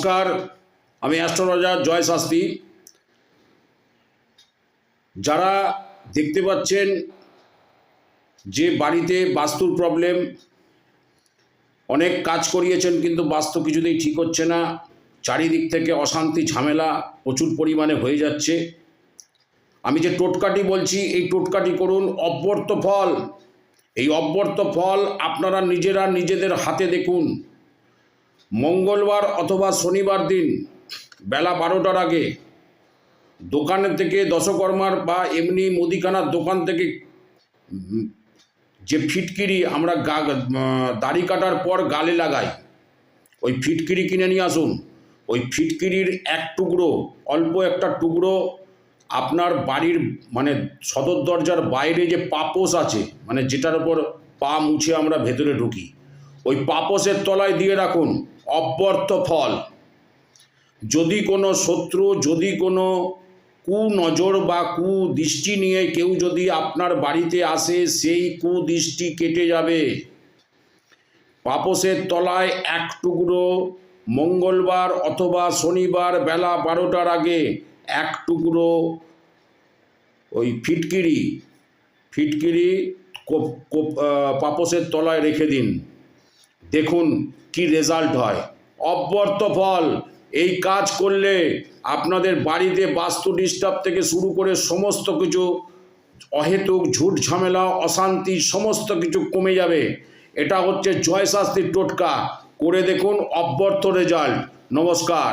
নমস্কার, আমি অ্যাস্ট্রোলজার জয় শাস্ত্রী যারা দেখতে পাচ্ছেন যে বাড়িতে বাস্তুর প্রবলেম অনেক কাজ করিয়েছেন কিন্তু বাস্তু কিছুতেই ঠিক হচ্ছে না। চারিদিক থেকে অশান্তি, ঝামেলা প্রচুর পরিমাণে হয়ে যাচ্ছে। আমি যে টোটকাটি বলছি, এই টোটকাটি করুন, অব্যর্থ ফল। এই অব্যর্থ ফল আপনারা নিজেরা নিজেদের হাতে দেখুন। মঙ্গলবার অথবা শনিবার দিন বেলা বারোটার আগে দোকানের থেকে দশকর্মার বা এমনি মুদিখানার দোকান থেকে যে ফিটকিরি আমরা গা দাড়ি কাটার পর গালে লাগাই, ওই ফিটকিরি কিনে নিয়ে আসুন। ওই ফিটকিরির এক টুকরো, অল্প একটা টুকরো আপনার বাড়ির মানে সদর দরজার বাইরে যে পাপোস আছে মানে যেটার উপর পা মুছে আমরা ভেতরে ঢুকি, ওই পাপোসের তলায় দিয়ে রাখুন। অব্যর্থ ফল। যদি কোনো শত্রু, যদি কোনো কুনজর বা কুদৃষ্টি নিয়ে কেউ যদি আপনার বাড়িতে আসে, সেই কুদৃষ্টি কেটে যাবে। পাপসের তলায় এক টুকরো মঙ্গলবার অথবা শনিবার বেলা বারোটার আগে এক টুকরো ওই ফিটকিরি ফিটকিরি পাপসের তলায় রেখে দিন। দেখুন কি রেজাল্ট হয়। অব্যর্থ ফল, এই কাজ করলে আপনাদের বাড়িতে বাস্তু ডিস্টার্ব থেকে শুরু করে সমস্ত কিছু, অহেতুক, ঝুট ঝামেলা, অশান্তি, সমস্ত কিছু কমে যাবে। এটা হচ্ছে জয় শাস্তির টোটকা। করে দেখুন অব্যর্থ রেজাল্ট নমস্কার।